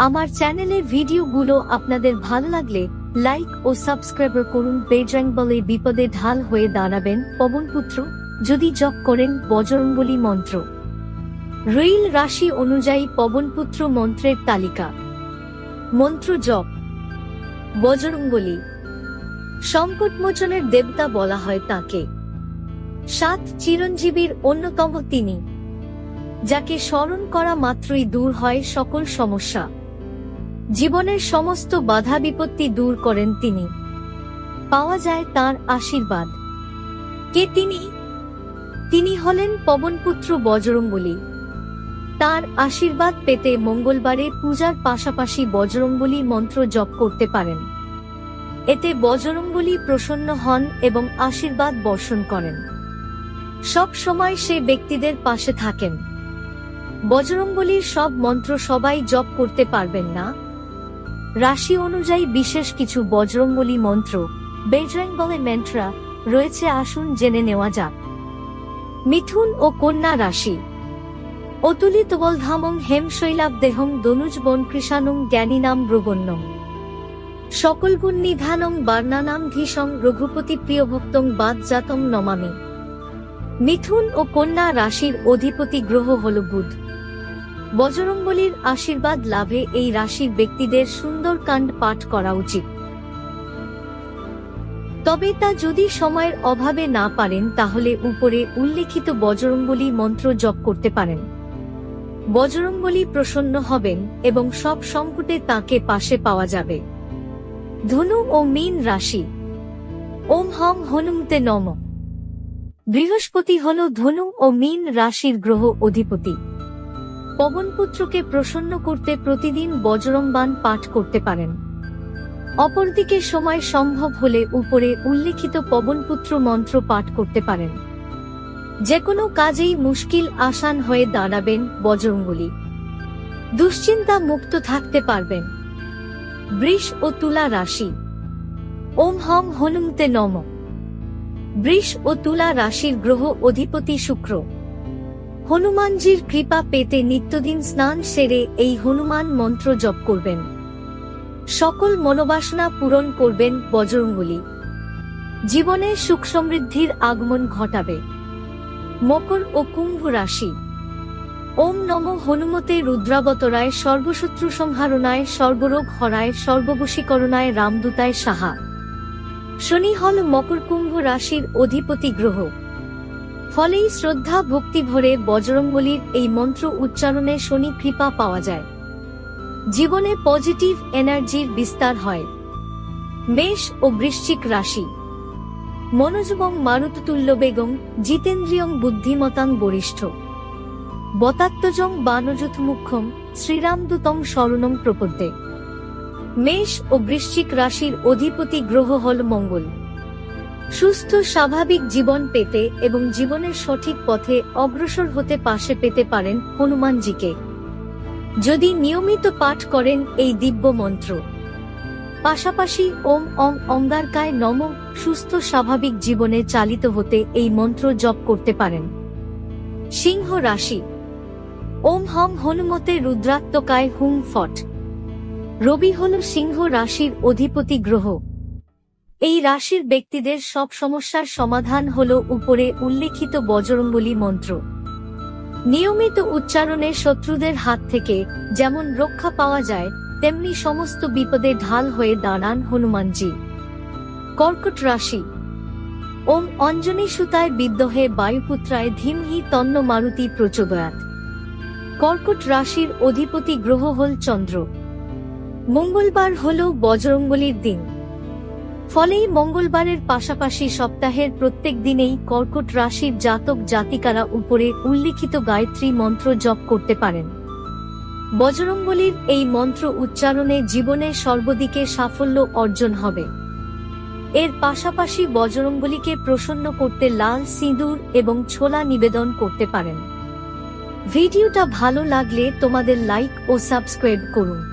আমার চ্যানেলের ভিডিওগুলো আপনাদের ভালো লাগলে লাইক ও সাবস্ক্রাইব করুন। বেজরাং বলে বিপদে ঢাল হয়ে দাঁড়াবেন পবনপুত্র। যদি জপ করেন বজরঙ্গলী মন্ত্র। রেল রাশি অনুযায়ী পবনপুত্র মন্ত্রের তালিকা। মন্ত্র জপ। বজরঙ্গলী সংকটমোচনের দেবতা বলা হয় তাকে। সাত চিরঞ্জীবীর অন্যতম তিনি। যাকে স্মরণ করা মাত্রই দূর হয় সকল সমস্যা। জীবনের সমস্ত বাধা বিপত্তি দূর করেন তিনি। পাওয়া যায় তার আশীর্বাদ। কে তিনি? তিনি হলেন পবনপুত্র বজরঙ্গলী তার আশীর্বাদ পেতে মঙ্গলবারে পূজার পাশাপাশি বজরঙ্গলী মন্ত্র জপ করতে পারেন। এতে বজরঙ্গলী প্রসন্ন হন এবং আশীর্বাদ বর্ষণ করেন। সব সময় সে ব্যক্তিদের পাশে থাকেন। বজরঙ্গলীর সব মন্ত্র সবাই জপ করতে পারবেন না? রাশি অনুযায়ী বিশেষ কিছু বজরঙ্গলী মন্ত্র বেজরাং বলে মেন্ট্রা রয়েছে আসুন জেনে নেওয়া যাক। মিথুন ও কন্যা রাশি। অতুলিত বলধামং হেম শৈলাব দেহং দনুজ বন কৃষাণং জ্ঞানীনাম ব্রবণ্যম সকল গুণ নিধানং বার্ণানাম ধীসং রঘুপতি প্রিয় ভক্তং বাদজাতং নমামি। মিথুন ও কন্যা রাশির অধিপতি গ্রহ হল বুধ। বজরঙ্গলির আশীর্বাদ লাভে এই রাশির ব্যক্তিদের সুন্দর কাণ্ড পাঠ করা উচিত। তবে তা যদি সময়ের অভাবে না পারেন, তাহলে উপরে উল্লেখিত বজরঙ্গলি মন্ত্র জপ করতে পারেন। বজরঙ্গলি প্রসন্ন হবেন এবং সব সংকটে তাকে পাশে পাওয়া যাবে। ধনু ও মীন রাশি। ওম হং হনুমতে নম। বৃহস্পতি হল ধনু ও মীন রাশির গ্রহ অধিপতি। পবনপুত্রকে প্রসন্ন করতে প্রতিদিন বজরম্বান পাঠ করতে পারেন। অপরদিকে সময় সম্ভব হলে উপরে উল্লেখিত পবনপুত্র মন্ত্র পাঠ করতে পারেন। যে কোনো কাজেই মুশকিল আসান হয়ে দাঁড়াবেন বজরঙ্গলি দুশ্চিন্তা মুক্ত থাকতে পারবেন। বৃষ ও তুলা রাশি। ওম হং হনুমতে নম। বৃষ ও তুলা রাশির গ্রহ অধিপতি শুক্র। হনুমানজির কৃপা পেতে নিত্যদিন স্নান সেরে এই হনুমান মন্ত্র জপ করবেন। সকল মনোবাসনা পূরণ করবেন বজরঙ্গলি। জীবনে সুখ সমৃদ্ধির আগমন ঘটাবে। মকর ও কুম্ভ রাশি। ওম নম হনুমতে রুদ্রাবতরায় সর্বশত্রু সংহারণায় সর্বরোগ হরায় সর্ববশীকরণায় রামদূতায় সাহা। শনি হল মকর কুম্ভ রাশির অধিপতি গ্রহ। ফলেই শ্রদ্ধা, ভক্তি ভরে বজরঙ্গলির এই মন্ত্র উচ্চারণে শনি কৃপা পাওয়া যায়। জীবনে পজিটিভ এনার্জির বিস্তার হয়। মেষ ও বৃশ্চিক রাশি। মনোজবং মারুততুল্য বেগম জিতেন্দ্রিয়ং বুদ্ধিমতাং বরিষ্ঠ। বতাত্মজং বানযুত মুখ্যম শ্রীরামদূতং শরণং প্রপদ্যে। মেষ ও বৃশ্চিক রাশির অধিপতি গ্রহ হল মঙ্গল। সুস্থ, স্বাভাবিক জীবন পেতে এবং জীবনের সঠিক পথে অগ্রসর হতে পাশে পেতে পারেন হনুমানজিকে। যদি নিয়মিত পাঠ করেন এই দিব্য মন্ত্র। পাশাপাশি ওম অং অঙ্গারকায় নম, সুস্থ, স্বাভাবিক জীবনে চালিত হতে এই মন্ত্র জপ করতে পারেন। সিংহ রাশি। ওম হং হনুমতে রুদ্রাত্মকায় হুম ফট। রবি হল সিংহ রাশির অধিপতি গ্রহ। এই রাশির ব্যক্তিদের সব সমস্যার সমাধান হল উপরে উল্লেখিত বজরঙ্গলী মন্ত্র। নিয়মিত উচ্চারণে শত্রুদের হাত থেকে যেমন রক্ষা পাওয়া যায়, তেমনি সমস্ত বিপদে ঢাল হয়ে দাঁড়ান হনুমানজি। কর্কট রাশি। ওম অঞ্জনী সুতায় বিদ্যহে বায়ুপুত্রায় ধীমহি তন্ন মারুতি প্রচোদয়াত। কর্কট রাশির অধিপতি গ্রহ হল চন্দ্র। মঙ্গলবার হল বজরঙ্গলির দিন। ফলেই মঙ্গলবারের পাশাপাশি সপ্তাহের প্রত্যেক দিনেই কর্কট রাশির জাতক জাতিকারা উপরে উল্লিখিত গায়ত্রী মন্ত্র জপ করতে পারেন। বজরঙ্গলির এই মন্ত্র উচ্চারণে জীবনে সর্বদিকে সাফল্য অর্জন হবে। এর পাশাপাশি বজরঙ্গলিকে প্রসন্ন করতে লাল সিঁদুর এবং ছোলা নিবেদন করতে পারেন। ভিডিওটা ভালো লাগলে তোমাদের লাইক ও সাবস্ক্রাইব করুন।